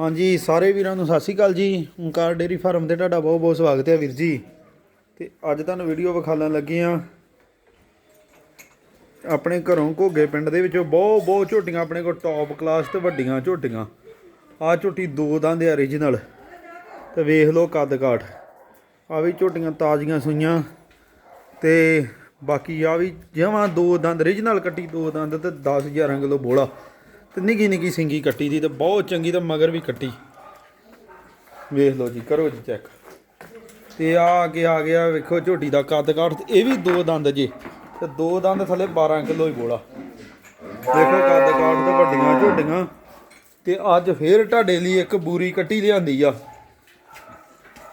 ਹਾਂਜੀ, ਸਾਰੇ ਵੀਰਾਂ ਨੂੰ ਸਤਿ ਸ਼੍ਰੀ ਅਕਾਲ ਜੀ। ਓਂਕਾਰ ਡੇਰੀ ਫਾਰਮ ਤੇ ਤੁਹਾਡਾ ਬਹੁਤ ਬਹੁਤ ਸਵਾਗਤ ਹੈ ਵੀਰ ਜੀ। ਤੇ ਅੱਜ ਤੁਹਾਨੂੰ ਵੀਡੀਓ ਵਿਖਾਉਣ ਲੱਗੇ ਆ ਆਪਣੇ ਘਰੋਂ ਘੋਗੇ ਪਿੰਡ ਦੇ ਵਿੱਚੋਂ ਬਹੁਤ ਬਹੁਤ ਝੋਟੀਆਂ, ਆਪਣੇ ਕੋਲ ਟੌਪ ਕਲਾਸ ਤੇ ਵੱਡੀਆਂ ਝੋਟੀਆਂ। ਆ ਝੋਟੀ ਦੋ ਦੰਦ ਹੈ origignal ਤੇ ਵੇਖ ਲਓ ਕੱਦ ਕਾਠ। ਆ ਵੀ ਝੋਟੀਆਂ ਤਾਜ਼ੀਆਂ ਸੂਈਆਂ। ਤੇ ਬਾਕੀ ਆ ਵੀ ਜਮਾਂ ਦੋ ਦੰਦ origignal ਕੱਟੀ ਦੋ ਦੰਦ ਤੇ 10 11 ਕਿਲੋ ਬੋਲਾ ਤੇ ਨਿੱਕੀ ਨਿੱਕੀ ਸਿੰਗੀ ਕੱਟੀ ਦੀ ਤੇ ਬਹੁਤ ਚੰਗੀ ਤੇ ਮਗਰ ਵੀ ਕੱਟੀ। ਵੇਖ ਲਓ ਜੀ, ਕਰੋ ਜੀ ਚੈੱਕ ਤੇ ਆ ਅੱਗੇ ਆ ਗਿਆ, ਵੇਖੋ ਝੋਟੀ ਦਾ ਕੱਦ ਕਾਠ ਇਹ ਵੀ ਦੋ ਦੰਦ ਜੇ। ਤੇ ਦੋ ਦੰਦ ਥੱਲੇ 12 ਕਿਲੋ ਹੀ ਬੋਲਾ। ਦੇਖੋ ਕੱਦ ਕਾਠ ਤੇ ਵੱਡੀਆਂ ਝੋਟੀਆਂ। ਤੇ ਅੱਜ ਫੇਰ ਤੁਹਾਡੇ ਲਈ ਇੱਕ ਬੂਰੀ ਕੱਟੀ ਲਿਆਂਦੀ ਆ।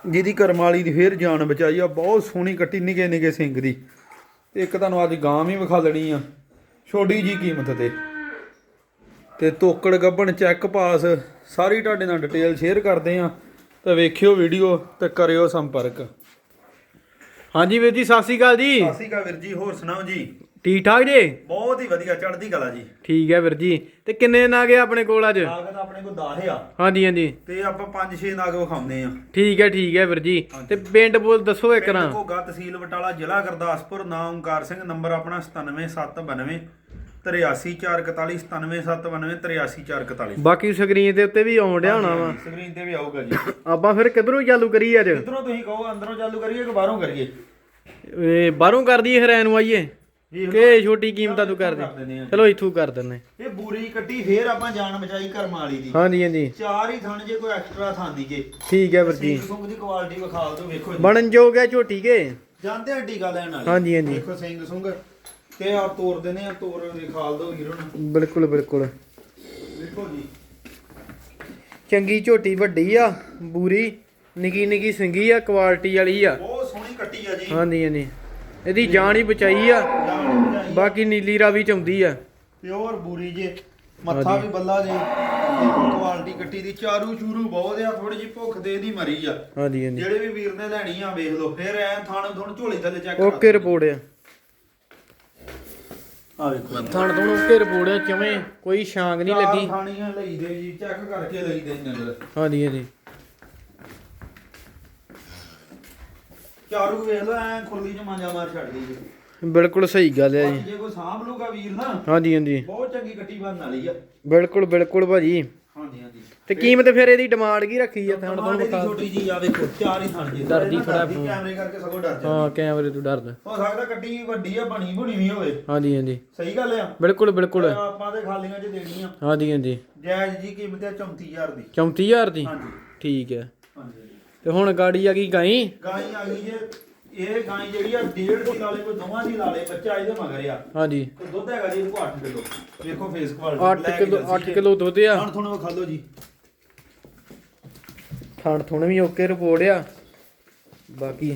ਜਿਹਦੀ ਕਰਮਾਲੀ ਦੀ ਫੇਰ ਜਾਨ ਬਚਾਈ ਆ। ਬਹੁਤ ਸੋਹਣੀ ਕੱਟੀ ਨਿੱਕੇ ਨਿੱਕੇ ਸਿੰਘ ਦੀ। ਤੇ ਇੱਕ ਤੁਹਾਨੂੰ ਅੱਜ ਗਾਂ ਵੀ ਵਿਖਾ ਲੈਣੀ ਆ। ਛੋਟੀ ਜੀ ਕੀਮਤ ਤੇ। ਤੇ ਤੋਕੜ ਗੱਬਣ ਚੈੱਕ ਪਾਸ ਸਾਰੀ ਤੁਹਾਡੇ ਨਾਲ ਡਿਟੇਲ ਸ਼ੇਅਰ ਕਰਦੇ ਆ ਤੇ ਵੇਖਿਓ ਵੀਡੀਓ ਤੇ ਕਰਿਓ ਸੰਪਰਕ। ਹਾਂਜੀ ਵੀਰ ਜੀ ਸਤਿ ਸ਼੍ਰੀ ਅਕਾਲ ਜੀ। ਸਤਿ ਸ਼੍ਰੀ ਅਕਾਲ ਵੀਰ ਜੀ ਹੋਰ ਸੁਣਾਓ ਜੀ? ਠੀਕ ਠਾਕ ਜੀ? ਬਹੁਤ ਹੀ ਵਧੀਆ ਚੜ੍ਹਦੀ ਕਲਾ ਜੀ। ਠੀਕ ਹੈ ਵੀਰ ਜੀ। ਤੇ ਕਿੰਨੇ ਨਾਗੇ ਆਪਣੇ ਕੋਲ ਅੱਜ? ਨਾਗ ਤਾਂ ਆਪਣੇ ਕੋਲ 10 ਆ। ਹਾਂਜੀ ਹਾਂਜੀ। ਤੇ ਆਪਾਂ 5-6 ਨਾਗ ਵਿਖਾਉਂਦੇ ਆ ਠੀਕ ਹੈ ਠੀਕ ਹੈ ਵੀਰ ਜੀ। ਤੇ ਪਿੰਡ ਬੋਲ ਦੱਸੋ ਇੱਕ ਨਾ। ਪਿੰਡ ਘੋਗਾ ਤਹਿਸੀਲ ਬਟਾਲਾ ਜ਼ਿਲ੍ਹਾ ਗੁਰਦਾਸਪੁਰ ਨਾਮ ਓਮਕਾਰ ਸਿੰਘ ਨੰਬਰ ਆਪਣਾ 97792 83441 97792 83441 ਬਾਕੀ ਸਕਰੀਨ ਦੇ ਉੱਤੇ ਵੀ ਆਉਣ ਡਿਆ ਹੋਣਾ ਵਾ। ਸਕਰੀਨ ਤੇ ਵੀ ਆਊਗਾ ਜੀ। ਆਪਾਂ ਫਿਰ ਕਿਧਰੋਂ ਚਾਲੂ ਕਰੀਏ ਅੱਜ? ਕਿੱਧਰੋਂ ਤੁਸੀਂ ਕਹੋ ਅੰਦਰੋਂ ਚਾਲੂ ਕਰੀਏ ਕਿ ਬਾਹਰੋਂ ਕਰੀਏ? ਇਹ ਬਾਹਰੋਂ ਕਰ ਦਈਏ ਫਿਰ ਐਨੂੰ ਆਈਏ। ਕਿ ਛੋਟੀ ਕੀਮਤਾਂ ਤੂੰ ਕਰ ਦੇ। ਚਲੋ ਇੱਥੋਂ ਕਰ ਦਿੰਨੇ ਇਹ ਬੂਰੀ ਕੱਟੀ ਫੇਰ ਆਪਾਂ ਜਾਨ ਬਚਾਈ ਕਰਮ ਵਾਲੀ ਦੀ। ਹਾਂਜੀ ਹਾਂਜੀ। ਚਾਰ ਹੀ ਥਣ ਜੇ ਕੋਈ ਐਕਸਟਰਾ ਥਣ ਦੀ ਜੇ। ਠੀਕ ਹੈ ਵੀਰ ਜੀ। ਸਿੰਘ ਦੀ ਕੁਆਲਿਟੀ ਵਿਖਾ ਦਿਓ ਵੇਖੋ ਬਣਨ ਜੋਗ ਹੈ ਝੋਟੀ ਕੇ? ਜਾਂਦੇ ਆ ਟੀਕਾ ਲੈਣ ਵਾਲੇ। ਹਾਂਜੀ, ਹਾਂਜੀ। ਵੇਖੋ ਸਿੰਘ ਸੁੰਗ। ਤੇ ਆ ਤੋਰ ਦਿੰਦੇ ਆ ਤੋਰ ਵਿਖਾਲ ਦਿਓ ਵੀਰੋ ਨੂੰ। ਬਿਲਕੁਲ ਬਿਲਕੁਲ। ਵੇਖੋ ਜੀ। ਚੰਗੀ ਝੋਟੀ ਵੱਡੀ ਆ ਬੂਰੀ ਨਿੱਕੀ ਨਿੱਕੀ ਸਿੰਗੀ ਆ ਕੁਆਲਿਟੀ ਵਾਲੀ ਆ। ਬਹੁਤ ਸੋਹਣੀ ਕੱਟੀ ਆ ਜੀ। ਹਾਂਜੀ ਹਾਂਜੀ। ਇਹਦੀ ਜਾਨ ਹੀ ਬਚਾਈ ਆ। ਬਾਕੀ ਨੀਲੀ ਰਾਵੀ ਚ ਆਉਂਦੀ ਆ। ਪਿਓਰ ਬੂਰੀ ਜੇ। ਮੱਥਾ ਵੀ ਬੱਲਾ ਜੇ। ਦੇਖੋ ਕੁਆਲਿਟੀ ਕੱਟੀ ਦੀ। ਚਾਰੂ ਚੂਰੂ ਬਹੁਤ ਆ ਥੋੜੀ ਜਿਹੀ ਭੁੱਖ ਦੇ ਦੀ ਮਰੀ ਆ। ਹਾਂਜੀ ਹਾਂਜੀ। ਜਿਹੜੇ ਵੀ ਵੀਰ ਨੇ ਲੈਣੀ ਆ ਵੇਖ ਲਓ। ਫਿਰ ਐ ਥਣ ਥਣ ਝੋਲੀ ਥੱਲੇ ਚੈੱਕ ਓਕੇ ਰਿਪੋਰਟ ਆ। ਆ ਵੇਖੋ ਥਣ ਤੋਂ ਆ ਕਿਵੇਂ? ਕੋਈ ਛਾਂਗ ਨਹੀਂ ਲੱਗੀ। ਥਾਣੀਆਂ ਲਈ ਦੇ ਜੀ ਚੈੱਕ ਕਰਕੇ ਲਈ ਦੇ ਨੰਗਲ ਹਾਂਜੀ ਹਾਂਜੀ। ਚਾਰੂ ਵੇਖ ਲਓ ਐ ਖੁਰਲੀ ਚ ਮਾਂਜਾ ਮਾਰ ਛੱਡ ਦੀ ਜੀ। ਬਿਲਕੁਲ ਸਹੀ ਗੱਲ ਹੈ ਜੀ। ਜੇ ਕੋਈ ਸਾਂਭ ਲੂਗਾ ਵੀਰ ਨਾ ਹਾਂਜੀ ਹਾਂਜੀ। ਬਹੁਤ ਚੰਗੀ ਕੱਟੀ ਬਣਨ ਵਾਲੀ ਆ। ਬਿਲਕੁਲ ਬਿਲਕੁਲ ਭਾਜੀ। ਹਾਂਜੀ ਹਾਂਜੀ। ਤੇ ਕੀਮਤ ਫਿਰ ਇਹਦੀ ਡਿਮਾਂਡ ਕੀ ਰੱਖੀ ਆ ਥਣ ਤੋਂ ਟਮਾਟੇ ਦੀ ਬਤਾ ਛੋਟੀ ਜੀ ਆ ਵੇਖੋ ਚਾਰ ਹੀ ਥਣ ਜੀ। ਡਰਦੀ ਥੋੜ੍ਹਾ ਡਰਦੀ ਕੈਮਰੇ ਕਰਕੇ ਸਗੋਂ ਡਰ ਜਾਂਦੀ। ਹਾਂ ਕੈਮਰੇ ਤੋਂ ਡਰਦਾ। ਹੋ ਸਕਦਾ ਕੱਟੀ ਵੱਡੀ ਆ ਬਣੀ ਬੁਣੀ ਵੀ ਹੋਵੇ। ਹਾਂਜੀ ਹਾਂਜੀ। ਸਹੀ ਗੱਲ ਆ। ਬਿਲਕੁਲ ਬਿਲਕੁਲ। ਆਪਾਂ ਤੇ ਖਾਲੀਆਂ ਚ ਦੇਣੀ ਆ ਹਾਂਜੀ ਹਾਂਜੀ। ਜਾਇਜ਼ ਜੀ ਕੀਮਤ ਆ 34000 ਦੀ। 34000 ਦੀ? ਹਾਂਜੀ। ਠੀਕ ਹੈ ਹਾਂਜੀ ਤੇ ਹੁਣ ਗਾੜੀ ਆ ਗਈ ਗਾਈ? ਗਾਂ ਆ ਗਈ ਜੇ ਇਹ ਗਾਂ ਜਿਹੜੀ ਆ ਡੇਢ ਦੀ ਲਾਲੇ ਕੋਈ ਦੋਵਾਂ ਦੀ ਲਾਲੇ ਬੱਚਾ ਇਹਦੇ ਮਗਰ ਆ। ਹਾਂਜੀ। ਤੇ ਦੁੱਧ ਹੈਗਾ ਜੀ ਇਹਦੇ ਕੋਲ। 8 ਕਿਲੋ ਵੇਖੋ ਫੇਸ ਕੁਆਲਿਟੀ 8 ਕਿਲੋ 8 ਕਿਲੋ ਦੁੱਧ ਆ। ਹੁਣ ਤੁਹਾਨੂੰ ਵਿਖਾ ਲਓ ਜੀ। ਥਣ ਥੁਣ ਵੀ ਓਕੇ ਰਿਪੋਰਟ ਆ। ਬਾਕੀ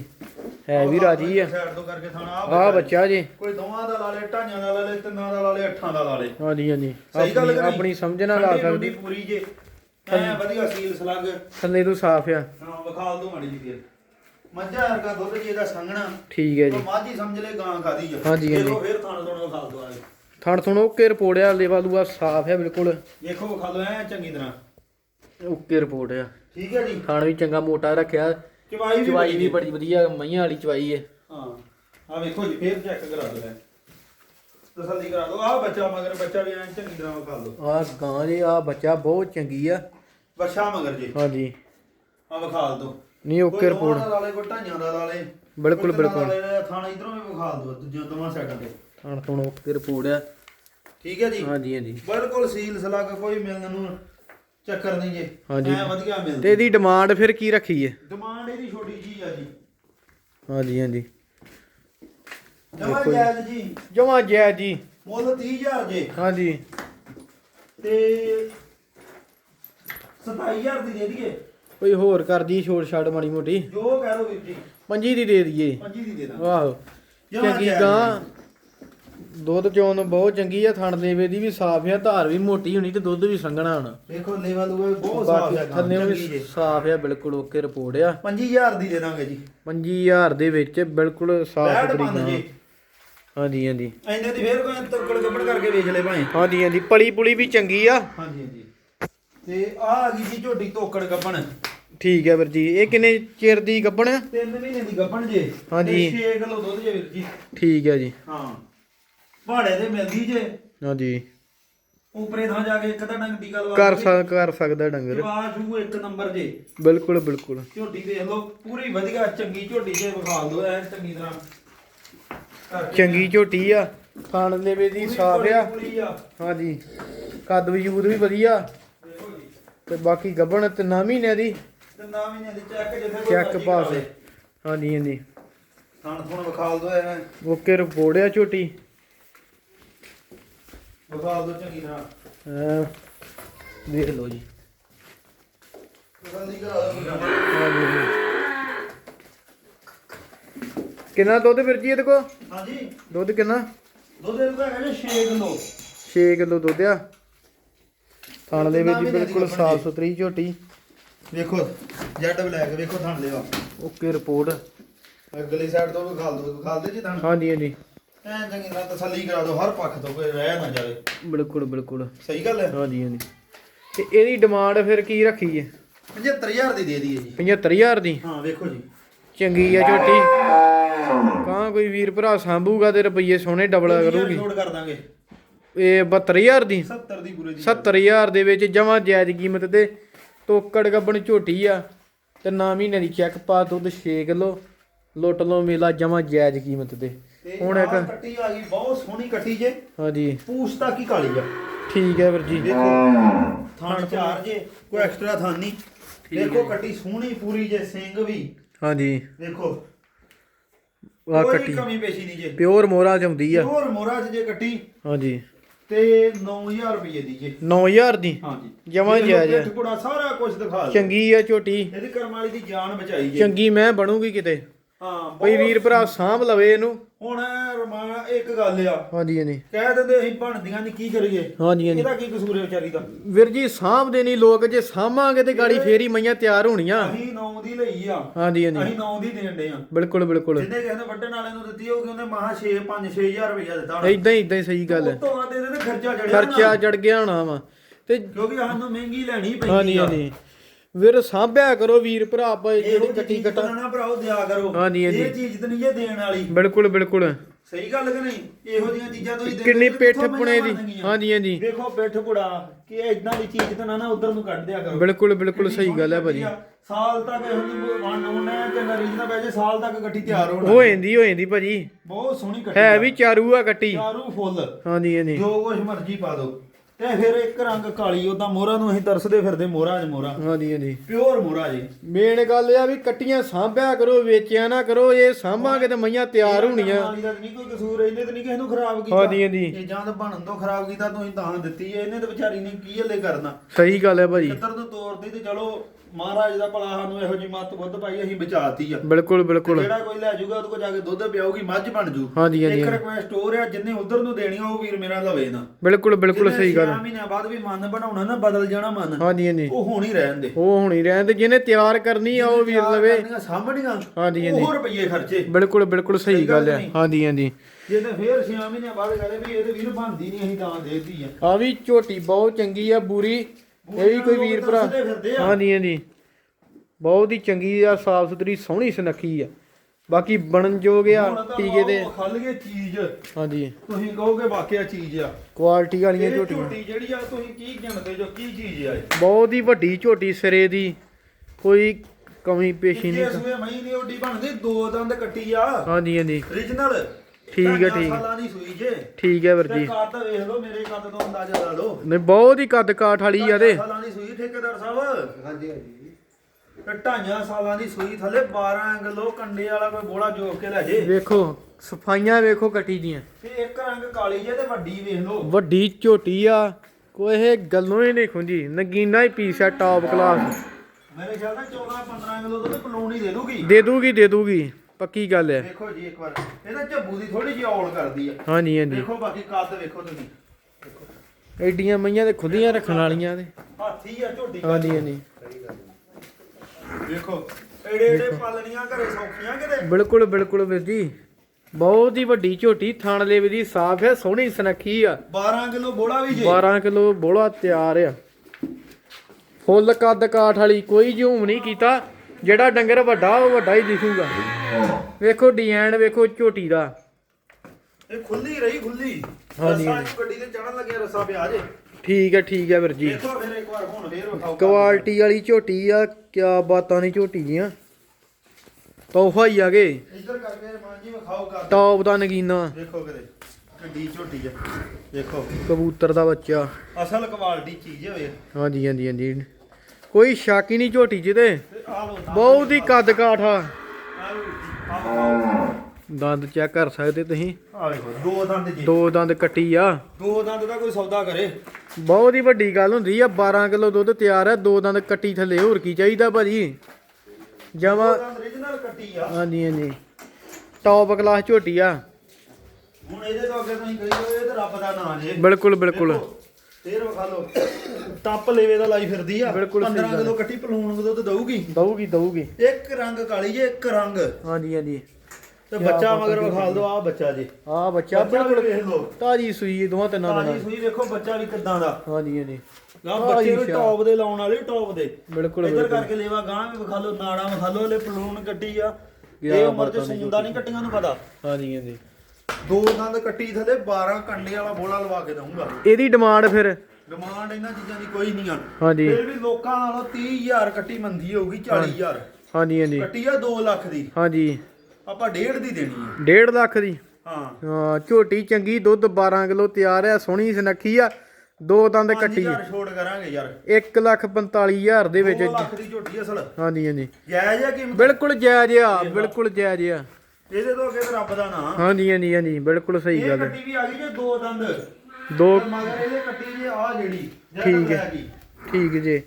ਹੈ ਵੀ ਰਾਜੀ ਆ। ਸਾਈਡ ਤੋਂ ਕਰਕੇ ਥਾਣਾ ਆ ਬੱਚਾ ਜੀ। ਕੋਈ ਦੋਵਾਂ ਦਾ ਲਾਲੇ ਢਾਈਆਂ ਦਾ ਲਾਲੇ ਤਿੰਨਾਂ ਦਾ ਲਾਲੇ ਅੱਠਾਂ ਦਾ ਲਾਲੇ ਹਾਂਜੀ ਹਾਂਜੀ। ਗੱਲ ਆਪਣੀ? ਆਪਣੀ ਸਮਝ ਨਾਲ ਲਾ ਸਕਦੀ। ਪੂਰੀ ਜੇ। ਐ ਵਧੀਆ ਸੀਲ ਸਲੱਗ। ਥੱਲੇ ਤੋਂ ਸਾਫ਼ ਆ। ਹਾਂ ਵਿਖਾਲ ਦੋ ਮਾੜੀ ਜੀ ਫੇਰ। ਮੱਝਾਂ ਵਰਗਾ ਦੁੱਧ ਜੀ ਇਹਦਾ ਸੰਘਣਾ ਠੀਕ ਹੈ ਜੀ। ਮਾਝੀ ਸਮਝ ਲੈ ਗਾਂ ਖਾਦੀ ਆ। ਹਾਂਜੀ, ਹਾਂਜੀ। ਦੇਖੋ ਫੇਰ ਥਾਣ ਤੋਂ ਵਿਖਾਲ ਦੋ ਆਲੇ ਥਣ ਥੁਣ ਓਕੇ ਰਿਪੋਰਟ ਆ ਲੇਵਾ ਲੂਆ ਸਾਫ਼ ਆ ਬਿਲਕੁਲ। ਦੇਖੋ ਵਿਖਾ ਲਓ ਐ ਚੰਗੀ ਤਰ੍ਹਾਂ। ਓਕੇ ਰਿਪੋਰਟ ਆ। ਠੀਕ ਹੈ ਜੀ। ਥਣ ਵੀ ਚੰਗਾ ਮੋਟਾ ਰੱਖਿਆ। ਚਵਾਈ ਵੀ ਚਵਾਈ ਵੀ ਜੀ। ਬੜੀ ਵਧੀਆ ਮਈਆਂ ਵਾਲੀ ਚਵਾਈ ਹੈ। ਹਾਂ। ਆ ਵੇਖੋ ਜੀ ਫੇਰ ਚੈੱਕ ਕਰਾ ਦੋ ਲੈ ਤਸੱਲੀ ਕਰਾ ਦੋ ਆ ਬੱਚਾ ਮਗਰ ਬੱਚਾ ਵੀ ਐ ਚੰਗੀ ਤਰ੍ਹਾਂ ਵਿਖਾ ਲਓ ਆ ਗਾਂ ਜੀ ਆ ਬੱਚਾ ਬਹੁਤ ਚੰਗੀ ਆ। ਬੱਚਾ ਮਗਰ ਜੀ। ਹਾਂਜੀ। ਆ ਵਿਖਾਲ ਦੋ ਨਹੀਂ ਓਕੇ ਰਿਪੋਰਟ ਦਾ ਲਾਲੇ ਕੋਈ ਢਾਈਆਂ ਦਾ ਲਾਲੇ ਬਿਲਕੁਲ, ਬਿਲਕੁਲ। ਥਾਣਾ ਇਧਰੋਂ ਵੀ ਵਿਖਾਲ ਦੋ ਦੂਜੀਆਂ ਦੋਵਾਂ ਸਾਈਡਾਂ ਤੇ। ਥਣ ਥੁਣ ਓਕੇ ਰਿਪੋਰਟ ਆ ਠੀਕ ਹੈ ਜੀ। ਹਾਂਜੀ ਹਾਂਜੀ। ਬਿਲਕੁਲ ਸੀਲ ਸਲੱਗ ਕੋਈ ਮਿਲਣ ਨੂੰ ਚੱਕਰ ਨਹੀਂ ਜੇ। ਹਾਂਜੀ। ਐ ਵਧੀਆ ਤੇ ਮਿਲਦੀ ਇਹਦੀ ਡਿਮਾਂਡ ਫਿਰ ਕੀ ਰੱਖੀ ਹੈ ਡਿਮਾਂਡ ਇਹਦੀ ਛੋਟੀ ਜੀ ਆ ਜੀ। ਹਾਂਜੀ ਹਾਂਜੀ। ਜਮਾ ਦੇਖੋ ਜੀ। ਜਾਇਜ਼ ਜੀ। ਜਮਾ ਜੈ ਜੀ। ਮੁੱਲ 30000 ਜੇ। ਹਾਂਜੀ। ਤੇ 27000 ਦੀ ਦੇ ਦਈਏ। ਕੋਈ ਹੋਰ ਕਰਦੀ ਛੋੜ ਛਾੜ ਮਾੜੀ ਮੋਟੀ। ਜੋ ਕਹਿ ਲਓ ਵੀਰ ਜੀ। ਪੰਜੀ ਦੀ ਦੇ ਦਈਏ। ਪੰਜੀ ਦੀ ਦੇ ਦਾਂ ਆਹੋ। ਜਮਾਂ ਜਾਇਜ਼ ਗਾਂ ਦੁੱਧ ਚੋਣ ਬਹੁਤ ਚੰਗੀ ਆ ਥਣ ਦੇਵੇ ਦੀ ਵੀ ਸਾਫ਼ ਆ ਧਾਰ ਵੀ ਮੋਟੀ ਹੋਣੀ ਤੇ ਦੁੱਧ ਵੀ ਸੰਘਣਾ ਹੋਣਾ। ਦੇਖੋ ਲੇਵਲ ਉਹ ਬਹੁਤ ਸਾਫ਼ ਬਾਕੀ ਹੈ ਥੱਲੇ ਵੀ ਸਾਫ਼ ਆ ਬਿਲਕੁਲ ਓਕੇ ਰਿਪੋਰਟ ਆ। 25000 ਦੀ ਦੇ ਦਾਂਗੇ ਜੀ। 25000 ਦੇ ਵਿੱਚ ਬਿਲਕੁਲ ਸਾਫ਼ ਸੁਥਰੀ ਬੰਦ ਹਾਂਜੀ ਹਾਂਜੀ। ਇੰਨੇ ਦੀ ਫੇਰ ਕੋਈ ਤੱਕੜ ਕੱਪੜ ਕਰਕੇ ਵੇਚ ਲੈ ਭਾਵੇਂ। ਹਾਂਜੀ ਹਾਂਜੀ। ਪਲੀ ਪੁਲੀ ਵੀ ਚੰਗੀ ਆ। ਹਾਂਜੀ ਹਾਂਜੀ। ਤੇ ਆ ਆ ਗਈ ਜੀ ਝੋਟੀ ਤੋਕੜ ਗੱਬਣ ਠੀਕ ਹੈ ਵੀਰ ਜੀ। ਇਹ ਕਿੰਨੇ ਚਿਰ ਦੀ ਗੱਬਣ ਆ? 3 ਮਹੀਨੇ ਦੀ ਗੱਬਣ ਜੇ। ਹਾਂਜੀ। 6 ਕਿਲੋ ਦੁੱਧ ਜੇ ਵੀਰ ਜੀ। ਠੀਕ ਹੈ ਜੀ। ਹਾਂ। ਭਾੜੇ ਤੇ ਮਿਲਦੀ ਜੇ। ਹਾਂਜੀ। ਉਪਰੇ ਥਾਂ ਜਾ ਕੇ ਇੱਕ ਤਾਂ ਡੰਗ ਟੀਕਾ ਲਵਾ ਕਰ ਸਕ ਕਰ ਸਕਦਾ ਡੰਗਰ। ਉਹ ਇੱਕ ਨੰਬਰ ਜੇ। ਬਿਲਕੁਲ ਬਿਲਕੁਲ। ਝੋਟੀ ਦੇਖ ਲਓ ਪੂਰੀ ਵਧੀਆ ਚੰਗੀ ਝੋਟੀ ਜੇ ਵਿਖਾ ਦਿਓ ਐ ਚੰਗੀ ਤਰ੍ਹਾਂ। ਚੰਗੀ ਝੋਟੀ ਆ ਖਾਣ ਦੇ ਵੇ ਦੀ ਸਾਫ਼ ਆ। ਹਾਂਜੀ। ਕੱਦ ਵਜੂਦ ਵੀ ਵਧੀਆ। ਤੇ ਬਾਕੀ ਗੱਬਣ ਤਿੰਨਾਂ ਮਹੀਨਿਆਂ ਦੀ। ਤੇ ਨਾ ਵੀ ਨੇ ਚੈੱਕ ਜਿੱਥੇ ਚੈੱਕ ਪਾਸ ਦੇ। ਹਾਂਜੀ ਹਾਂਜੀ। ਥਣ ਥਣ ਵਿਖਾ ਦਿਓ ਐ ਓਕੇ ਰਿਪੋਰਟ ਆ ਝੋਟੀ। ਚੰਗੀ ਤਰ੍ਹਾਂ ਦੇਖ ਲਓ ਜੀ। ਕਰਾ ਹਾਂਜੀ। ਕਿੰਨਾ ਦੁੱਧ ਵੀਰ ਜੀ ਇਹਦੇ ਕੋ ਹਾਂਜੀ। ਦੁੱਧ ਕਿੰਨਾ? ਦੁੱਧ ਹੈਗਾ ਜੀ 6 ਕਿਲੋ। 6 ਕਿਲੋ ਦੁੱਧ ਆ। ਥਣ ਦੇ ਵਿੱਚ ਵੀ ਬਿਲਕੁਲ ਸਾਫ਼ ਸੁਥਰੀ ਝੋਟੀ। ਵੇਖੋ ਜੈਡ ਬਲੈਕ ਵੇਖੋ ਥਣ ਦੇਵਾ ਓਕੇ ਰਿਪੋਰਟ। ਅਗਲੀ ਸਾਈਡ ਤੋਂ ਦਿਓ ਵਿਖਾ ਦੇ ਜੀ ਥਣ। ਹਾਂਜੀ ਹਾਂਜੀ। ਐ ਚੰਗੀ ਤਰ੍ਹਾਂ ਤਸੱਲੀ ਕਰਾ ਦਿਓ ਹਰ ਪੱਖ ਤੋਂ ਕੋਈ ਰਹਿ ਨਾ ਜਾਵੇ। ਬਿਲਕੁਲ ਬਿਲਕੁਲ। ਸਹੀ ਗੱਲ ਹੈ। ਹਾਂਜੀ ਹਾਂਜੀ। ਤੇ ਇਹਦੀ ਡਿਮਾਂਡ ਫਿਰ ਕੀ ਰੱਖੀ ਹੈ? 75000 ਦੀ ਦੇ ਦਈਏ ਜੀ। 75000 ਦੀ? ਹਾਂ ਵੇਖੋ ਜੀ। ਚੰਗੀ ਆ ਝੋਟੀ। ਕਾਂ ਕੋਈ ਵੀਰ ਭਰਾ ਸਾਂਭੂਗਾ ਤੇ ਰੁਪਈਏ ਸੋਹਣੇ ਡਬਲ ਕਰੂਗੀ। ਲੋਡ ਕਰ ਦਾਂਗੇ। ਇਹ 72000 ਦੀ? 70 ਦੀ ਪੂਰੇ ਦੀ। 70000 ਦੇ ਵਿੱਚ ਜਮਾਂ ਜਾਇਜ਼ ਕੀਮਤ ਤੇ ਤੋਕੜ ਗੱਬਣ ਝੋਟੀ ਆ ਤੇ ਨਾ ਮਹੀਨੇ ਦੀ ਚੈੱਕ ਪਾ ਦੁੱਧ 6 ਕਿਲੋ ਲੁੱਟ ਲੋ ਮੇਲਾ ਜਮਾਂ ਜਾਇਜ਼ ਕੀਮਤ ਤੇ। ਹੁਣ ਇੱਕ ਕੱਟੀ ਆ ਗਈ ਬਹੁਤ ਸੋਹਣੀ ਕੱਟੀ ਜੇ। ਹਾਂਜੀ। ਪੂਛ ਹੀ ਕਾਲੀ ਆ। ਠੀਕ ਹੈ ਵੀਰ ਜੀ। ਦੇਖੋ ਥਣ ਚਾਰ ਜੇ ਕੋਈ ਐਕਸਟਰਾ ਥਣ ਨਹੀਂ। ਦੇਖੋ ਕੱਟੀ ਸੋਹਣੀ ਪੂਰੀ ਜੇ ਸਿੰਘ ਵੀ। ਹਾਂਜੀ। ਦੇਖੋ। ਆ ਕੋਈ ਕੱਟੀ। ਕਮੀ ਪੇਸ਼ੀ ਨਹੀਂ ਜੇ। ਪਿਓਰ ਮੋਰਾ ਚ ਆ। ਹੋਰ ਮੋਰਾ ਚ ਜੇ ਕੱਟੀ ਹਾਂਜੀ। ਤੇ 9000 ਰੁਪਏ ਦੀ ਜੇ। 9000 ਦੀ? ਹਾਂਜੀ। ਜਮਾਂ ਜਾਇਜ਼ ਹੈ। ਪੁੜਾ ਸਾਰਾ ਕੁਝ ਦਿਖਾ। ਚੰਗੀ ਆ ਝੋਟੀ ਇਹਦੀ ਕਰਮ ਵਾਲੀ ਦੀ ਜਾਨ ਬਚਾਈ ਜੇ। ਚੰਗੀ ਮੈਂ ਬਣੂਗੀ ਕਿਤੇ। ਹਾਂ ਕੋਈ ਵੀਰ ਭਰਾ ਸਾਂਭ ਲਵੇ ਇਹਨੂੰ। ਹੁਣ ਰਮਾ ਇੱਕ ਗੱਲ ਆ। ਹਾਂਜੀ ਹਾਂਜੀ। ਕਹਿ ਦਿੰਦੇ ਅਸੀਂ ਬਣਦੀਆਂ ਨਹੀਂ ਕੀ ਕਰੀਏ? ਹਾਂਜੀ ਹਾਂਜੀ। ਇਹਦਾ ਕੀ ਕਸੂਰ ਹੈ ਵਿਚਾਰੀ ਦਾ? ਵੀਰ ਜੀ ਸਾਂਭਦੇ ਨਹੀਂ ਲੋਕ ਜੇ ਸਾਂਭਾਂਗੇ ਤੇ ਗਾੜੀ ਫੇਰ ਮਈਆਂ ਤਿਆਰ ਹੋਣੀਆਂ। ਅਸੀਂ 9 ਦੀ ਲਈ ਆ। ਹਾਂਜੀ ਹਾਂਜੀ। ਅਸੀਂ 9 ਦੀ ਦੇਣ ਦੇ ਆ। ਬਿਲਕੁਲ ਬਿਲਕੁਲ। ਜਿੰਨੇ ਕਿਸੇ ਨੇ ਵੱਢਣ ਵਾਲੇ ਨੂੰ ਦਿੱਤੀ ਹੋਊਗੀ ਉਹਨੇ ਮਹਾ 6 5 6000 ਰੁਪਇਆ ਦਿੱਤਾ ਹੋਣਾ। ਇਦਾਂ ਹੀ ਇਦਾਂ ਹੀ ਸਹੀ ਗੱਲ ਹੈ। ਉਸ ਤੋਂ ਬਾਅਦ ਇਹਦੇ ਤੇ ਖਰਚਾ ਚੜਿਆ ਖਰਚਾ ਚੜ ਗਿਆ ਹੋਣਾ ਵਾ। ਤੇ ਕਿਉਂਕਿ ਸਾਨੂੰ ਮਹਿੰਗੀ ਲੈਣੀ ਹਾਂਜੀ ਪੈਂਦੀ ਆ। ਹਾਂਜੀ। ਵੀਰ ਸਾਂਭਿਆ ਕਰੋ ਵੀਰ ਭਰਾ ਆਪਾਂ ਇਹੋ ਜਿਹੜੀ ਕਟਾ ਤਾਂ ਨਾ ਭਰਾਓ ਦਿਆ ਕਰੋ। ਹਾਂਜੀ, ਹਾਂਜੀ। ਇਹ ਚੀਜ਼ ਤਾਂ ਨਹੀਂ ਜੇ ਦੇਣ ਵਾਲੀ। ਬਿਲਕੁਲ ਬਿਲਕੁਲ। ਸਹੀ ਗੱਲ ਕਿ ਨਹੀਂ? ਇਹੋ ਜਿਹੀਆਂ ਚੀਜ਼ਾਂ ਤੁਸੀਂ ਦਿੰਦੇ ਕਿੰਨੀ ਹੋ, ਪਿੱਠ ਕਿੱਥੋਂ ਪੁਣੇ ਦੀ। ਬਣਨਗੀਆਂ? ਹਾਂਜੀ ਹਾਂਜੀ। ਵੇਖੋ ਪਿੱਠ ਪੁੜਾ ਕਿ ਇਦਾਂ ਦੀ ਚੀਜ਼ ਤਾਂ ਨਾ ਨਾ ਉਧਰ ਨੂੰ ਕੱਢ ਦਿਆ ਕਰੋ। ਬਿਲਕੁਲ ਬਿਲਕੁਲ ਸਹੀ ਗੱਲ ਹੈ ਭਾਜੀ। ਸਾਲ ਤੱਕ ਇਹੋ ਜਿਹੀ ਵਨ ਉਹਨੇ ਤੇ ਮਰੀਜ਼ ਨਾ ਪੈ ਜੇ ਸਾਲ ਤੱਕ ਗੱਡੀ ਤਿਆਰ ਹੋਣਾ ਹੋ ਜਾਂਦੀ ਹੋ ਜਾਂਦੀ ਭਾਜੀ। ਬਹੁਤ ਸੋਹਣੀ ਕੱਟੀ ਹੈ। ਵੀ ਚਾਰੂ ਆ ਕੱਟੀ ਚਾਰੂ ਫੁੱਲ। ਹਾਂਜੀ ਹਾਂਜੀ। ਜੋ ਕੁਝ ਮਰਜ਼ੀ ਪਾ ਦਿਓ। ਤੇ ਫਿਰ ਇੱਕ ਰੰਗ ਕਾਲੀ ਉਹਦਾ ਮੋਹਰਾ ਨੂੰ ਅਸੀਂ ਤਰਸਦੇ ਫਿਰਦੇ ਮੋਹਰਾ ਚ ਮੋਹਰਾ। ਹਾਂਜੀ ਹਾਂਜੀ। ਪਿਓਰ ਮੋਹਰਾ ਜੀ। ਮੇਨ ਗੱਲ ਇਹ ਆ ਵੀ ਕੱਟੀਆਂ ਸਾਂਭਿਆ ਕਰੋ ਵੇਚਿਆ ਨਾ ਕਰੋ ਇਹ ਸਾਂਭਾਂਗੇ ਤੇ ਮਈਆਂ ਤਿਆਰ ਹੋਣੀਆਂ। ਵਾਲੀ ਦਾ ਨਹੀਂ ਕੋਈ ਕਸੂਰ ਇਹਨੇ ਤਾਂ ਨਹੀਂ ਕਿਸੇ ਨੂੰ ਖਰਾਬ ਕੀਤਾ। ਹਾਂਜੀ, ਹਾਂਜੀ। ਇਹ ਜਾਂ ਤਾਂ ਬਣਨ ਤੋਂ ਖਰਾਬ ਕੀਤਾ ਤੁਸੀਂ ਤਾਂ ਦਿੱਤੀ ਹੈ ਇਹਨੇ ਤਾਂ ਵਿਚਾਰੀ ਨੇ ਕੀ ਹੱਲੇ ਕਰਨਾ। ਸਹੀ ਗੱਲ ਹੈ ਭਾਜੀ ਕਿੱਧਰ ਨੂੰ ਤੋਰਦੀ ਤੇ ਚਲੋ ਮਹਾਰਾਜ ਦਾ ਭਲਾ ਸਾਨੂੰ ਇਹੋ ਜਿਹੀ ਮੱਤ ਬੁੱਧ ਪਾਈ ਅਸੀਂ ਬਚਾਤੀ ਆ। ਬਿਲਕੁਲ ਬਿਲਕੁਲ। ਜਿਹੜਾ ਕੋਈ ਲੈ ਜਾਊਗਾ ਉਹਦੇ ਕੋਲ ਜਾ ਕੇ ਦੁੱਧ ਪਿਆਊਗੀ ਮੱਝ ਬਣ ਜੂ। ਹਾਂਜੀ, ਹਾਂਜੀ, ਇੱਕ। ਰਿਕਵੈਸਟ ਹੋਰ ਆ ਜਿੰਨੇ ਉਧਰ ਨੂੰ ਦੇਣੀਆਂ ਉਹ ਵੀਰ ਮੇਰਾ ਲਵੇ ਨਾ। ਬਿਲਕੁਲ ਬਿਲਕੁਲ ਸਹੀ ਗੱਲ ਛੇ ਮਹੀਨਿਆਂ ਬਾਅਦ ਵੀ ਮਨ ਬਣਾਉਣਾ ਨਾ ਬਦਲ ਜਾਣਾ ਮਨ ਹਾਂਜੀ ਹਾਂਜੀ। ਉਹ ਹੁਣ ਹੀ ਰਹਿਣ ਦੇ। ਉਹ ਹੁਣੀ ਰਹਿਣ ਤੇ ਜਿਹਨੇ ਤਿਆਰ ਕਰਨੀ ਆ ਉਹ ਵੀਰ ਲਵੇ। ਸਾਹਮਣੀਆਂ ਹਾਂਜੀ, ਹਾਂਜੀ। ਉਹ ਰੁਪਏ ਖਰਚੇ। ਬਿਲਕੁਲ ਬਿਲਕੁਲ ਸਹੀ ਗੱਲ ਹੈ ਨਹੀਂ। ਹਾਂਜੀ ਹਾਂਜੀ। ਜੇ ਤੇ ਫੇਰ 6 ਮਹੀਨਿਆਂ ਬਾਅਦ ਕਹਦੇ ਵੀ ਇਹਦੇ ਵੀਰ ਬਣਦੀ ਨਹੀਂ ਅਸੀਂ ਤਾਂ ਦੇਤੀ ਆ। ਆ ਵੀ ਝੋਟੀ ਬਹੁਤ ਚੰਗੀ ਆ ਬੂਰੀ। ਇਹ ਵੀ ਕੋਈ ਵੀਰ ਭਰਾ। ਹਾਂਜੀ ਹਾਂਜੀ। ਬਹੁਤ ਹੀ ਚੰਗੀ ਆ ਸਾਫ਼ ਸੁਥਰੀ ਸੋਹਣੀ ਸੁਨੱਖੀ ਆ। ਬਾਕੀ ਬਣਨ ਯੋਗ ਆ ਟੀਕੇ ਦੇ ਖਲ ਗਏ ਚੀਜ਼। ਹਾਂਜੀ। ਤੁਸੀਂ ਕਹੋਗੇ ਵਾਕਿਆ ਚੀਜ਼ ਆ। ਕੁਆਲਿਟੀ ਵਾਲੀਆਂ ਝੋਟੀਆਂ। ਝੋਟੀ ਜਿਹੜੀ ਆ ਤੁਸੀਂ ਕੀ ਗਿਣਦੇ ਜੋ ਕੀ ਚੀਜ਼ ਆ ਬਹੁਤ ਹੀ ਵੱਡੀ ਝੋਟੀ ਸਿਰੇ ਦੀ। ਕੋਈ ਕਮੀ ਪੇਸ਼ੀ ਨਹੀਂ। ਸੂਏ ਮਹੀਂ ਦੀ ਓਡੀ ਬਣਦੀ ਦੋ ਦੰਦ ਕੱਟੀ ਆ। ਹਾਂਜੀ ਹਾਂਜੀ। Origignal ਠੀਕ ਹੈ, ਠੀਕ ਹੈ। ਸਾਲਾਂ ਦੀ ਸੂਈ ਜੇ। ਠੀਕ ਹੈ ਵੀਰ ਤੇ ਜੀ। ਕੱਦ ਵੇਖ ਲਓ ਮੇਰੇ ਕੱਦ ਤੋਂ ਅੰਦਾਜ਼ਾ ਲਾ ਲਓ। ਨਹੀਂ ਬਹੁਤ ਹੀ ਕੱਦ ਕਾਠ ਵਾਲੀ ਆ ਤੇ ਸਾਲਾਂ ਦੀ ਸੂਈ ਠੇਕੇਦਾਰ ਸਾਹਿਬ। ਹਾਂਜੀ ਹਾਂਜੀ। ਤੇ ਢਾਈਆਂ ਸਾਲਾਂ ਦੀ ਸੂਈ ਥੱਲੇ 12 ਕਿਲੋ ਕੰਡੇ ਵਾਲਾ ਕੋਈ ਬੋਲਾ ਜੋੜ ਕੇ ਲੈ ਜੇ। ਵੇਖੋ ਸਫਾਈਆਂ ਵੇਖੋ ਕੱਟੀ ਦੀਆਂ। ਤੇ ਇੱਕ ਰੰਗ ਕਾਲੀ ਜੇ ਤੇ ਵੱਡੀ ਵੇਖ ਲਓ। ਵੱਡੀ ਝੋਟੀ ਆ ਕੋਈ ਇਹ ਗੱਲੋਂ ਹੀ ਨਹੀਂ ਖੁੰਜੀ ਨਗੀਨਾ ਹੀ ਪੀਸ ਆ ਟਾਪ ਕਲਾਸ ਮੇਰੇ ਖਿਆਲ ਨਾਲ 14 15 ਕਿਲੋ ਦੁੱਧ ਪਲੂਣੀ ਦੇ ਦੂਗੀ। ਦੇ ਦੂਗੀ ਦੇ ਦੂਗੀ। ਪੱਕੀ ਗੱਲ ਹੈ। ਦੇਖੋ ਜੀ ਇੱਕ ਵਾਰ। ਇਹਦਾ ਝੱਬੂ ਦੀ ਥੋੜੀ ਜਿਹੀ ਔਲ ਕਰਦੀ ਆ। ਹਾਂਜੀ ਹਾਂਜੀ। ਦੇਖੋ ਬਾਕੀ ਕੱਦ ਵੇਖੋ ਤੁਸੀਂ। ਐਡੀਆਂ ਮਈਆਂ ਤੇ ਖੁੱਲੀਆਂ ਰੱਖਣ ਵਾਲੀਆਂ ਤੇ। ਹਾਥੀ ਆ ਝੋਟੀ ਹਾਂਜੀ ਹਾਂਜੀ। ਦੇਖੋ ਏੜੇ ਏੜੇ ਪਾਲਣੀਆਂ ਘਰੇ ਸੌਖੀਆਂ ਕਿਤੇ? ਬਿਲਕੁਲ ਬਿਲਕੁਲ ਵੀਰ ਜੀ। ਬਹੁਤ ਹੀ ਵੱਡੀ ਝੋਟੀ ਥਣ ਲੇਵੇ ਦੀ ਸਾਫ਼ ਹੈ ਸੋਹਣੀ ਸੁਨੱਖੀ ਆ। 12 ਕਿਲੋ ਬੋਲਾ ਵੀ ਜੇ। 12 ਕਿਲੋ ਬੋਲਾ ਤਿਆਰ ਆ। ਫੁੱਲ ਕੱਦ ਕਾਠ ਵਾਲੀ ਕੋਈ ਝੂਮ ਨਹੀਂ ਕੀਤਾ। ਜਿਹੜਾ ਡੰਗਰ ਵੱਡਾ ਉਹ ਵੱਡਾ ਹੀ ਦਿਸੂਗਾ ਵੇਖੋ ਡਿਜ਼ਾਈਨ ਵੇਖੋ ਝੋਟੀ ਦਾ। ਇਹ ਖੁੱਲੀ ਰਹੀ ਖੁੱਲੀ। ਹਾਂਜੀ, ਗੱਡੀ ਤੇ ਚੜਨ ਲੱਗਿਆ ਰਸਾ ਪਿਆ ਜੇ। ਠੀਕ ਹੈ ਠੀਕ ਹੈ ਵੀਰ ਜੀ। ਦੇਖੋ ਫਿਰ ਇੱਕ ਵਾਰ ਹੁਣ ਫੇਰ ਵਿਖਾਓ। ਕੁਆਲਿਟੀ ਵਾਲੀ ਝੋਟੀ ਆ ਕਿਆ ਬਾਤਾਂ ਨਹੀਂ ਝੋਟੀ ਦੀਆਂ ਤੋਹਫਾ ਹੀ ਆਗੇ ਇੱਧਰ ਕਰਕੇ ਮਾਂ ਜੀ ਵਿਖਾਓ ਕਰ ਟੌਪ ਦਾ ਨਗੀਨਾ। ਦੇਖੋ ਕਿਤੇ ਕਿੱਡੀ ਝੋਟੀ ਆ। ਦੇਖੋ ਕਬੂਤਰ ਦਾ ਬੱਚਾ। ਅਸਲ ਕੁਆਲਿਟੀ ਚੀਜ਼ ਹੋਵੇ ਹਾਂਜੀ ਹਾਂਜੀ ਹਾਂਜੀ। ਕੋਈ ਸ਼ੱਕ ਹੀ ਨਹੀਂ ਝੋਟੀ ਜਿਹਦੇ। ਬਹੁਤ ਹੀ ਕੱਦ ਕਾਠ। ਆ ਦੰਦ ਚੈੱਕ ਕਰ ਸਕਦੇ ਤੁਸੀਂ। ਦੋ ਦੰਦ ਜੀ ਦੋ ਦੰਦ ਕੱਟੀ ਆ। ਦੋ ਦੰਦ ਦਾ ਕੋਈ ਸੌਦਾ ਕਰੇ ਬਹੁਤ ਹੀ ਵੱਡੀ ਗੱਲ ਹੁੰਦੀ ਆ 12 ਕਿਲੋ ਦੁੱਧ ਤਿਆਰ ਆ ਦੋ ਦੰਦ ਕੱਟੀ ਥੱਲੇ ਹੋਰ ਕੀ ਚਾਹੀਦਾ ਭਾਜੀ? ਜਮਾ ਦੋ ਦੰਦ origignal ਕੱਟੀ ਆ ਹਾਂਜੀ ਹਾਂਜੀ। ਟੌਪ ਕਲਾਸ ਝੋਟੀ ਆ। ਹੁਣ ਇਹਦੇ ਤੋਂ ਅੱਗੇ ਤੁਸੀਂ ਕਹੀ ਜਾਓ ਇਹ ਤਾਂ ਰੱਬ ਦਾ ਨਾਮ ਜੇ। ਬਿਲਕੁਲ ਬਿਲਕੁਲ। ਫੇਰ ਵਿਖਾ ਲਓ। ਟੱਪ ਲੇਵੇ ਦਾ ਲਾਈ ਫਿਰਦੀ ਆ। ਬਿਲਕੁਲ ਸਹੀ 15 ਗੱਲ। ਕਿਲੋ ਕੱਟੀ ਪਲੂਣ ਦੁੱਧ ਦਊਗੀ? ਦਊਗੀ ਦਊਗੀ। ਇੱਕ ਰੰਗ ਕਾਲੀ ਜੇ ਇੱਕ ਰੰਗ। ਹਾਂਜੀ ਹਾਂਜੀ। ਤੇ ਬੱਚਾ ਮਗਰ ਹੈ। ਵਿਖਾ ਦਿਓ ਆ ਬੱਚਾ ਜੇ। ਆ ਬੱਚਾ ਬਿਲਕੁਲ ਤਾਜੀ ਸੂਈ ਦੋਵਾਂ ਤਿੰਨਾਂ ਤਾਜੀ ਦਿਨਾਂ ਸੂਈ ਵੇਖੋ ਬੱਚਾ ਵੀ ਕਿੱਦਾਂ ਦਾ। ਹਾਂਜੀ ਹਾਂਜੀ। ਤਾਜ਼ੀ ਬੱਚੇ ਸ਼ਾਹ। ਟੌਪ ਦੇ ਲਾਉਣ ਵਾਲੇ ਟੌਪ ਦੇ। ਬਿਲਕੁਲ ਇੱਧਰ ਕਰਕੇ ਲੇਵਾ ਗਾਂ ਵੀ ਵਿਖਾ ਲਓ ਨਾੜਾ ਵਿਖਾ ਲਓ ਲੈ ਪਲੂਣ ਕੱਟੀ ਆ। ਇਹ ਉਮਰ ਚ ਨੇ ਸੂੰਦਾ ਨਹੀਂ ਕੱਟੀਆਂ ਨੂੰ ਪਤਾ। ਹਾਂਜੀ ਹਾਂਜੀ। ਦੋ ਦੰਦ ਕੱਟੀ ਥੱਲੇ 12 ਕੰਡੇ ਵਾਲਾ ਬੋਲਾ ਲਵਾ ਕੇ ਦਊਂਗਾ। ਇਹਦੀ ਡਿਮਾਂਡ ਫਿਰ? ਡਿਮਾਂਡ ਇਹਨਾਂ ਚੀਜ਼ਾਂ ਦੀ ਕੋਈ ਨਹੀਂ ਆ। ਹਾਂਜੀ। ਫਿਰ ਵੀ ਲੋਕਾਂ ਨਾਲੋਂ 30000 ਕੱਟੀ ਮੰਦੀ ਹੋਊਗੀ 40000 ਹਾਂਜੀ। ਹਾਂਜੀ ਕੱਟੀ ਆ 2 ਲੱਖ ਦੀ। ਹਾਂਜੀ। ਆਪਾਂ ਡੇਢ ਦੀ ਦੇਣੀ ਆ। 1.5 ਲੱਖ ਦੀ? ਹਾਂ। ਹਾਂ ਝੋਟੀ ਚੰਗੀ ਦੁੱਧ 12 ਕਿਲੋ ਤਿਆਰ ਆ ਸੋਹਣੀ ਸੁਨੱਖੀ ਆ। ਦੋ ਦੰਦ ਕੱਟੀ। 5000 ਛੋੜ ਕਰਾਂਗੇ ਯਾਰ। 1 ਲੱਖ 45000 ਦੇ ਵਿੱਚ 2 ਲੱਖ ਦੀ ਝੋਟੀ ਅਸਲ। ਹਾਂਜੀ ਹਾਂਜੀ। ਜਾਇਜ਼ ਆ ਕੀਮਤ? ਬਿਲਕੁਲ ਜਾਇਜ਼ ਆ ਬਿਲਕੁਲ ਜਾਇਜ਼ ਆ। ਇਹਦੇ ਤੋਂ ਅੱਗੇ ਤਾਂ ਰੱਬ ਦਾ ਨਾਂ। ਹਾਂਜੀ ਹਾਂਜੀ ਹਾਂਜੀ ਬਿਲਕੁਲ ਸਹੀ ਇਹ ਗੱਲ ਹੈ। ਕੱਟੀ ਵੀ ਆ ਗਈ ਜੇ ਦੋ ਦੰਦ। ਦੋ ਤੇ ਮਗਰ ਇਹਦੇ ਕੱਟੀ ਜੇ ਆ ਜਿਹੜੀ ਠੀਕ ਹੈ। ਠੀਕ ਜੇ।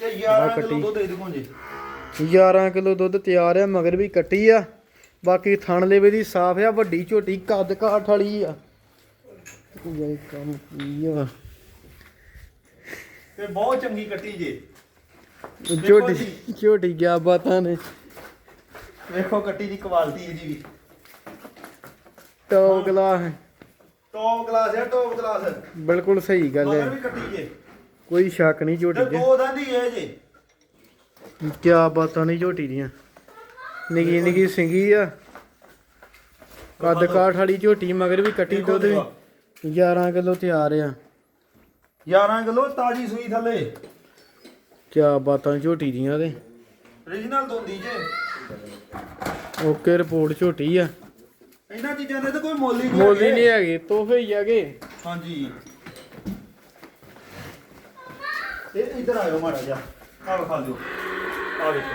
ਤੇ 11 ਕੱਟੀ। ਕਿਲੋ ਦੁੱਧ ਇਹਦੇ ਕੋਲ ਜੇ। 11 ਕਿਲੋ ਦੁੱਧ ਤਿਆਰ ਆ ਮਗਰ ਵੀ ਕੱਟੀ ਆ। ਬਾਕੀ ਥਣ ਲੇਵੇ ਦੀ ਸਾਫ਼ ਆ ਵੱਡੀ ਝੋਟੀ ਕੱਦ ਕਾਠ ਵਾਲੀ ਆ। ਇਹ ਕੰਮ ਕੀ ਆ। ਤੇ ਬਹੁਤ ਚੰਗੀ ਕੱਟੀ ਜੇ। ਝੋਟੀ ਝੋਟੀ ਗਿਆ ਬਾਤਾਂ ਨੇ। ਵੇਖੋ ਕੱਟੀ ਦੀ ਕੁਆਲਿਟੀ ਇਹਦੀ ਵੀ। ਟੌਪ ਕਲਾਸ ਟੌਪ ਕਲਾਸ ਹੈ ਟੌਪ ਕਲਾਸ ਬਿਲਕੁਲ ਸਹੀ ਗੱਲ ਮਗਰ ਹੈ। ਵੀ ਕੱਟੀ ਜੇ। ਕੋਈ ਸ਼ੱਕ ਨਹੀਂ ਤੇ ਝੋਟੀ ਦੇ ਦੋ ਦੰਦ ਹੀ ਹੈ ਜੇ। ਕਿਆ ਬਾਤਾਂ ਨਹੀਂ ਝੋਟੀ ਦੀਆਂ। ਨਿੱਕੀ ਨਿੱਕੀ ਸਿੰਗੀ ਆ। ਕੱਦ ਕਾਠ ਵਾਲੀ ਝੋਟੀ ਮਗਰ ਵੀ ਕੱਟੀ ਦੇਖੋ ਦੁੱਧ ਵੀ। 11 ਕਿਲੋ ਤਿਆਰ ਆ। 11 ਕਿਲੋ ਤਾਜੀ ਸੂਈ ਥੱਲੇ। ਕਿਆ ਬਾਤਾਂ ਝੋਟੀ ਦੀਆਂ ਤੇ origignal ਦੋਂਦੀ ਜੇ। ਓਕੇ ਰਿਪੋਰਟ ਝੋਟੀ ਆ। ਇਹਨਾਂ ਚੀਜ਼ਾਂ ਦੇ ਤਾਂ ਕੋਈ ਮੁੱਲ ਹੀ ਨਹੀਂ ਮੁੱਲ ਹੀ। ਨਹੀਂ ਹੈਗੇ ਤੋਹਫੇ ਹੀ ਹੈਗੇ। ਹਾਂਜੀ। ਇਹ ਇੱਧਰ ਆਇਓ ਮਾੜਾ ਜਿਹਾ। ਆ ਵਿਖਾ ਦਿਓ। ਆ ਵੇਖੋ।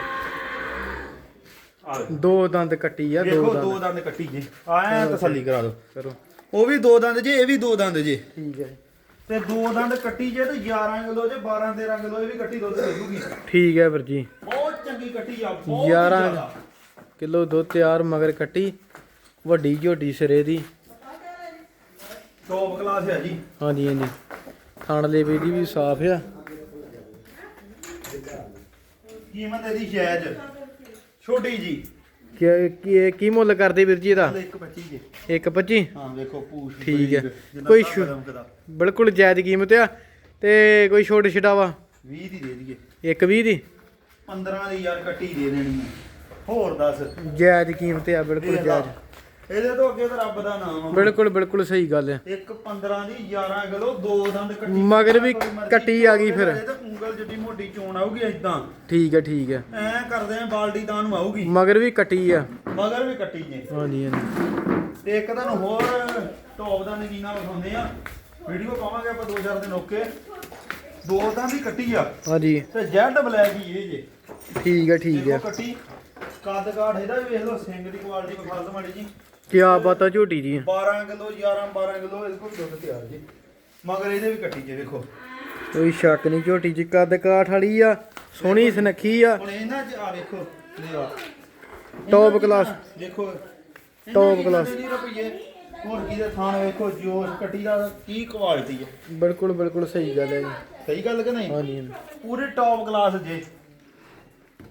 ਆ ਵੇਖੋ। ਦੋ ਦੰਦ ਕੱਟੀ ਆ ਦੋ ਵੇਖੋ ਦੰਦ ਦੋ ਦੰਦ। ਕੱਟੀ ਜੇ। ਆਇਆ ਤਸੱਲੀ ਕਰਾ ਦਿਓ। ਕਰੋ। ਉਹ ਵੀ ਦੋ ਦੰਦ ਜੇ ਇਹ ਵੀ ਦੋ ਦੰਦ ਜੇ। ਠੀਕ ਹੈ। ਤੇ ਦੋ ਦੰਦ ਕੱਟੀ ਜੇ ਤੇ 11 ਕਿਲੋ ਜੇ 12 13 ਕਿਲੋ ਇਹ ਵੀ ਕੱਟੀ ਦੁੱਧ ਦੇ ਦੂਗੀ ਠੀਕ ਹੈ ਵੀਰ ਜੀ। ਬਹੁਤ ਚੰਗੀ ਕੱਟੀ ਆ ਬਹੁਤ ਹੀ 11 ਜ਼ਿਆਦਾ। ਕਿਲੋ ਦੁੱਧ ਤਿਆਰ ਮਗਰ ਕੱਟੀ ਵੱਡੀ ਝੋਟੀ ਸਿਰੇ ਦੀ। ਟੌਪ ਕਲਾਸ ਹੈ ਜੀ। ਹਾਂਜੀ ਹਾਂਜੀ। ਥਣ ਲੇਵੇ ਦੀ ਵੀ ਸਾਫ਼ ਆ। ਕੀਮਤ ਇਹਦੀ ਜਾਇਜ਼। ਛੋਟੀ ਜੀ। ਕੀ ਕੀ ਕੀ ਮੁੱਲ ਕਰਦੇ ਵੀਰ ਜੀ ਇਹਦਾ? ਹਲੇ ਇੱਕ 25 ਜੇ। 1.25 ਹਾਂ ਵੇਖੋ ਪੂਛ ਠੀਕ ਹੈ। ਜਿੰਨਾ ਕੋਈ। ਬਿਲਕੁਲ ਜਾਇਜ਼ ਕੀਮਤ ਆ ਤੇ ਕੋਈ ਛੋਟ ਛਡਾਵਾ? 20 ਦੀ ਦੇ ਦਈਏ। 1.20 ਦੀ? 15 ਦੀ ਯਾਰ ਕੱਟੀ ਦੇ ਦੇਣੀ ਹੈ। ਹੋਰ ਦੱਸ। ਜਾਇਜ਼ ਕੀਮਤ ਆ ਬਿਲਕੁਲ ਦੇਖ ਲਾ। ਜਾਇਜ਼। ਇਹਦੇ ਤੋਂ ਅੱਗੇ ਤਾਂ ਰੱਬ ਦਾ ਨਾਮ ਆ। ਬਿਲਕੁਲ ਬਿਲਕੁਲ ਸਹੀ ਗੱਲ ਆ। ਇੱਕ 15 ਦੀ 11 ਕਿਲੋ ਦੋ ਦੰਦ ਕੱਟੀ। ਮਗਰ ਵੀ ਕੋਈ ਮਰਜ਼ੀ ਕੱਟੀ ਆ ਗਈ ਫਿਰ। ਇਹ ਤਾਂ ਉਂਗਲ ਜਿੱਡੀ ਮੋਟੀ ਚੋਣ ਆਊਗੀ ਇਦਾਂ ਠੀਕ ਹੈ ਠੀਕ ਹੈ ਐ ਕਰਦੇ ਆ ਬਾਲਟੀ ਤਾਂ ਨੂੰ ਆਊਗੀ। ਮਗਰ ਵੀ ਕੱਟੀ ਆ। ਮਗਰ ਵੀ ਕੱਟੀ ਜੇ। ਹਾਂਜੀ ਹਾਂਜੀ। ਤੇ ਇੱਕ ਤੁਹਾਨੂੰ ਹੋਰ ਟੌਪ ਦਾ ਨਗੀਨਾ ਵਿਖਾਉਂਦੇ ਆ। ਵੀਡੀਓ ਪਾਵਾਂਗੇ ਆਪਾਂ ਦੋ ਚਾਰ ਦਿਨ ਓਕੇ। ਦੋ ਦੰਦ ਦੀ ਕੱਟੀ ਆ। ਹਾਂਜੀ। ਤੇ ਜੈਡ ਬਲੈਕ ਹੀ ਇਹ ਜੇ। ਠੀਕ ਹੈ ਠੀਕ ਹੈ ਦੇਖੋ ਕੱਟੀ ਕੱਦ ਕਾਠ ਇਹਦਾ ਵੀ ਵੇਖ ਲਓ ਸਿੰਘ ਦੀ ਕੁਆਲਿਟੀ ਵਿਖਾ ਮਾੜੀ ਜੀ। ਕਿਆ ਬਾਤਾਂ ਝੋਟੀ ਦੀਆਂ 12 ਕਿਲੋ 11 12 ਕਿਲੋ ਇਹਦੇ ਕੋਲ ਦੁੱਧ ਤਿਆਰ ਜੀ। ਮਗਰ ਇਹਦੇ ਵੀ ਕੱਟੀ ਜੇ ਵੇਖੋ। ਕੋਈ ਸ਼ੱਕ ਨਹੀਂ ਝੋਟੀ ਚ ਕੱਦ ਕਾਠ ਵਾਲੀ ਆ ਸੋਹਣੀ ਸੁਨੱਖੀ ਆ। ਹੁਣ ਇਹਨਾਂ ਚ ਆ ਵੇਖੋ ਲੈ ਆ Top class। ਦੇਖੋ Top class। ਰੁਪਏ ਹੋਰ ਕੀ ਦੇ ਥਾਣ ਵੇਖੋ ਜੋਸ਼ ਕੱਟੀ ਦਾ ਕੀ ਕੁਆਲਿਟੀ ਹੈ ਬਿਲਕੁਲ ਬਿਲਕੁਲ ਸਹੀ ਗੱਲ ਹੈ ਜੀ। ਸਹੀ ਗੱਲ ਕਿ ਨਹੀਂ? ਹਾਂਜੀ ਪੂਰੇ ਟੌਪ ਕਲਾਸ ਜੇ।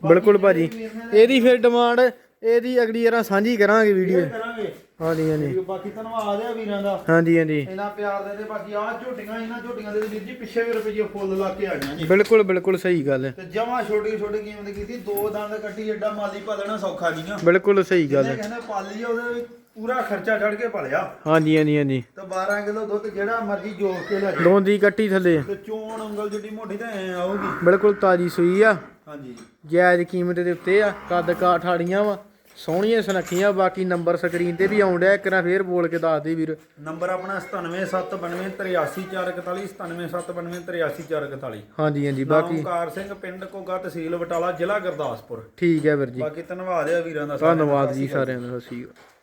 ਬਿਲਕੁਲ ਭਾਜੀ। ਇਹਦੀ ਫਿਰ ਡਿਮਾਂਡ ਇਹਦੀ ਅਗਲੀ ਵਾਰ ਸਾਂਝੀ ਕਰਾਂਗੇ ਵੀਡੀਓ ਕਰਾਂਗੇ। ਹਾਂਜੀ ਹਾਂਜੀ। ਬਾਕੀ ਧੰਨਵਾਦ ਆ ਵੀਰਾਂ ਦਾ। ਹਾਂਜੀ ਹਾਂਜੀ। ਇਹਨਾਂ ਪਿਆਰ ਦੇ ਤੇ ਬਾਕੀ ਆਹ ਝੋਟੀਆਂ ਇਹਨਾਂ ਝੋਟੀਆਂ ਦੇ ਵੀਰ ਜੀ ਪਿੱਛੇ ਵੀ ਰੁਪਏ ਫੁੱਲ ਲਾ ਕੇ ਆ ਗਈਆਂ ਜੀ। ਬਿਲਕੁਲ ਬਿਲਕੁਲ ਸਹੀ ਗੱਲ ਹੈ। ਤੇ ਜਮਾ ਛੋਟੀ ਛੋਟੀ ਕੀਮਤ ਕੀਤੀ ਦੋ ਦੰਦ ਕੱਟੀ ਏਡਾ ਮਾਲੀ ਪਾਲਣਾ ਸੌਖਾ ਨਹੀਂ ਆ। ਬਿਲਕੁਲ ਸਹੀ ਗੱਲ ਹੈ। ਕਹਿੰਦੇ ਪਾਲੀ ਆ, ਉਹਦੇ ਪੂਰਾ ਖਰਚਾ ਚੜ ਕੇ ਪਾਲਿਆ ਹਾਂਜੀ ਹਾਂਜੀ ਹਾਂਜੀ। ਤੇ 12 ਕਿਲੋ ਦੁੱਧ ਜਿਹੜਾ ਮਰਜ਼ੀ ਜੋੜ ਕੇ ਲੈ ਲੋਂਦੀ ਕੱਟੀ ਥੱਲੇ। ਤੇ ਚੋਣ ਉਂਗਲ ਜਿੱਡੀ ਮੋਟੀ ਤਾਂ ਐ ਆਊਗੀ। ਬਿਲਕੁਲ ਤਾਜੀ ਸੂਈ ਆ। ਹਾਂਜੀ। ਜਾਇਜ਼ ਕੀਮਤ ਦੇ ਉੱਤੇ ਆ ਕੱਦ ਕਾਠਾੜੀਆਂ ਵਾ ਸੋਹਣੀਆਂ ਸੁਨੱਖੀਆਂ ਬਾਕੀ ਨੰਬਰ ਸਕਰੀਨ ਤੇ ਵੀ ਆਉਣ ਡਿਆ ਇੱਕ ਨਾ ਫੇਰ ਬੋਲ ਕੇ ਦੱਸ ਦੇ ਵੀਰ। ਨੰਬਰ ਆਪਣਾ 9779283441 9779283441 ਹਾਂਜੀ ਹਾਂਜੀ ਬਾਕੀ ਕਾਰ ਸਿੰਘ ਪਿੰਡ ਕੋਗਾ ਤਹਿਸੀਲ ਬਟਾਲਾ ਜ਼ਿਲ੍ਹਾ ਗੁਰਦਾਸਪੁਰ। ਠੀਕ ਹੈ ਵੀਰ ਜੀ। ਬਾਕੀ ਧੰਨਵਾਦ ਆ ਵੀਰਾਂ ਦਾ। ਧੰਨਵਾਦ ਜੀ ਸਾਰਿਆਂ ਦਾ ਸਤਿ ਸ਼੍ਰੀ ਅਕਾਲ।